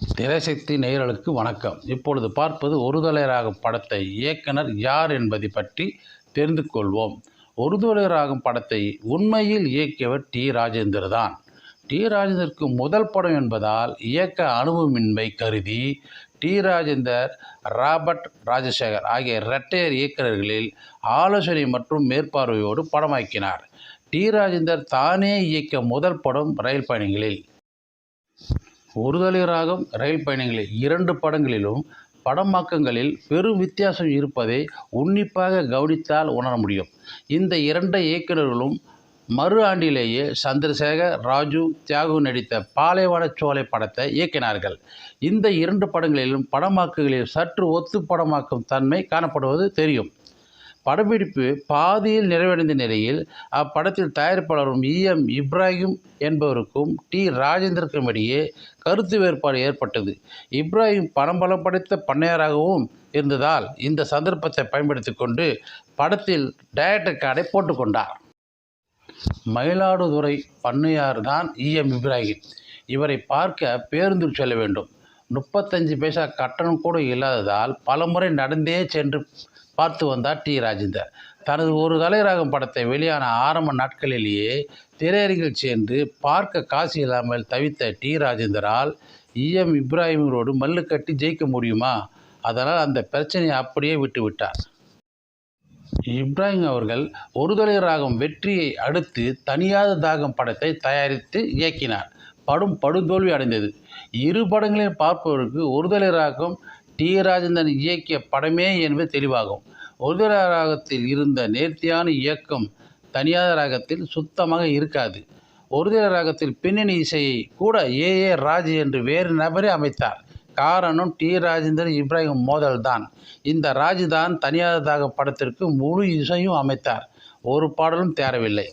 திரைசக்தி நேயர்களுக்கு வணக்கம். இப்பொழுது பார்ப்பது ஒருதலைராகும் படத்தை இயக்குனர் யார் என்பதை பற்றி தெரிந்து கொள்வோம். ஒருதலைராகும் படத்தை உண்மையில் இயக்கியவர் டி. ராஜேந்தர் தான் டி. ராஜேந்தருக்கு முதல் படம் என்பதால் இயக்க அனுபவமின்மை கருதி டி. ராஜேந்தர் ராபர்ட் ராஜசேகர் ஆகிய இரட்டையர் இயக்குநர்களில் ஆலோசனை மற்றும் மேற்பார்வையோடு படமாக்கினார். டி. ராஜேந்தர் தானே இயக்க முதல் படம் ரயில் பயணிகளில். ஒருதலை ராகம் ரயில் பயணங்களில் இரண்டு படங்களிலும் படமாக்கங்களில் பெரும் வித்தியாசம் இருப்பதை உன்னிப்பாக கவனித்தால் உணர முடியும். இந்த இரண்டு இயக்குநர்களும் மறு ஆண்டிலேயே சந்திரசேகர் ராஜு தியாகு நடித்த பாலைவன சோலை படத்தை இயக்கினார்கள். இந்த இரண்டு படங்களிலும் படமாக்குகளில் சற்று ஒத்து படமாக்கும் தன்மை காணப்படுவது தெரியும். படப்பிடிப்பு பாதியில் நிறைவடைந்த நிலையில் அப்படத்தில் தயாரிப்பாளரும் இஎம் இப்ராஹிம் என்பவருக்கும் டி. ராஜேந்திரக்கும் இடையே கருத்து வேறுபாடு ஏற்பட்டது. இப்ராஹிம் பணம்பலம் படைத்த பண்ணையாராகவும் இருந்ததால் இந்த சந்தர்ப்பத்தை பயன்படுத்தி கொண்டு படத்தில் டைரக்டர் கார்டை போட்டுக்கொண்டார் மயிலாடுதுறை பண்ணையார் தான் இஎம் இப்ராஹிம். இவரை பார்க்க பேருந்தில் செல்ல வேண்டும். முப்பத்தஞ்சு பைசா கட்டணம் கூட இல்லாததால் பலமுறை நடந்தே சென்று பார்த்து வந்தார் டி. ராஜேந்தர். தனது ஒரு தலைராகம் படத்தை வெளியான ஆரம்ப நாட்களிலேயே திரையரங்கில் சென்று பார்க்க காசு இல்லாமல் தவித்த டி. ராஜேந்தரால் இஎம் இப்ராஹிமரோடு மல்லு கட்டி ஜெயிக்க முடியுமா? அதனால் அந்த பிரச்சனையை அப்படியே விட்டுவிட்டார் இப்ராஹிம் அவர்கள் ஒருதலை ராகம் வெற்றியை அடுத்து தனியாத தாகம் படத்தை தயாரித்து இயக்கினார். படும் படுதோல்வி அடைந்தது. இரு படங்களையும் பார்ப்பவருக்கு ஒருதலை ராகம் டி. ராஜேந்திரன் இயக்கிய படமே என்பது தெளிவாகும். ஒருதலை ராகத்தில் இருந்த நேர்த்தியான இயக்கம் தனியார் ராகத்தில் சுத்தமாக இருக்காது. ஒருதலை ராகத்தில் பின்னணி இசையை கூட ஏ. ஏ. ராஜ் என்று வேறு நபரே அமைத்தார். காரணம் டி. ராஜேந்திரன் இப்ராஹிம் மோதல் தான். இந்த ராஜ் தான் ராக படத்திற்கு முழு இசையும் அமைத்தார். ஒரு பாடலும் தேரவில்லை.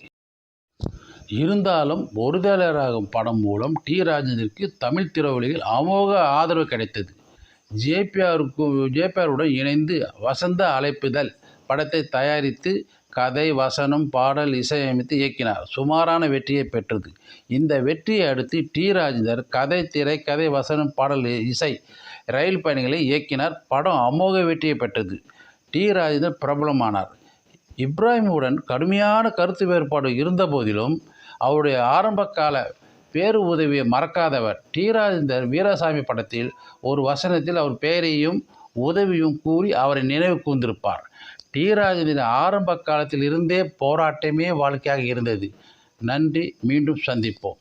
இருந்தாலும் ஒருதலை ராகம் படம் மூலம் டி. ராஜேந்திற்கு தமிழ் திரையுலகில் அமோக ஆதரவு கிடைத்தது. ஜேபிஆருக்கும் ஜேபிஆருடன் இணைந்து வசந்த அழைப்புதல் படத்தை தயாரித்து கதை வசனம் பாடல் இசையமைத்து இயக்கினார். சுமாரான வெற்றியை பெற்றது. இந்த வெற்றியை அடுத்து டி. ராஜேந்தர் கதை திரை கதை வசனம் பாடல் இசை ரயில் பயணிகளை இயக்கினார். படம் அமோக வெற்றியை பெற்றது. டி. ராஜேந்தர் பிரபலமானார். இப்ராஹிமுடன் கடுமையான கருத்து வேறுபாடு இருந்த போதிலும் அவருடைய ஆரம்பகால பேரு உதவியை மறக்காதவர். டி ராஜேந்தர் வீராசாமி படத்தில் ஒரு வசனத்தில் அவர் பெயரையும் உதவியும் கூறி அவரை நினைவு கூர்ந்திருப்பார். டி ராஜேந்திரன் ஆரம்ப காலத்தில் இருந்தே போராட்டமே வாழ்க்கையாக இருந்தது. நன்றி மீண்டும் சந்திப்போம்.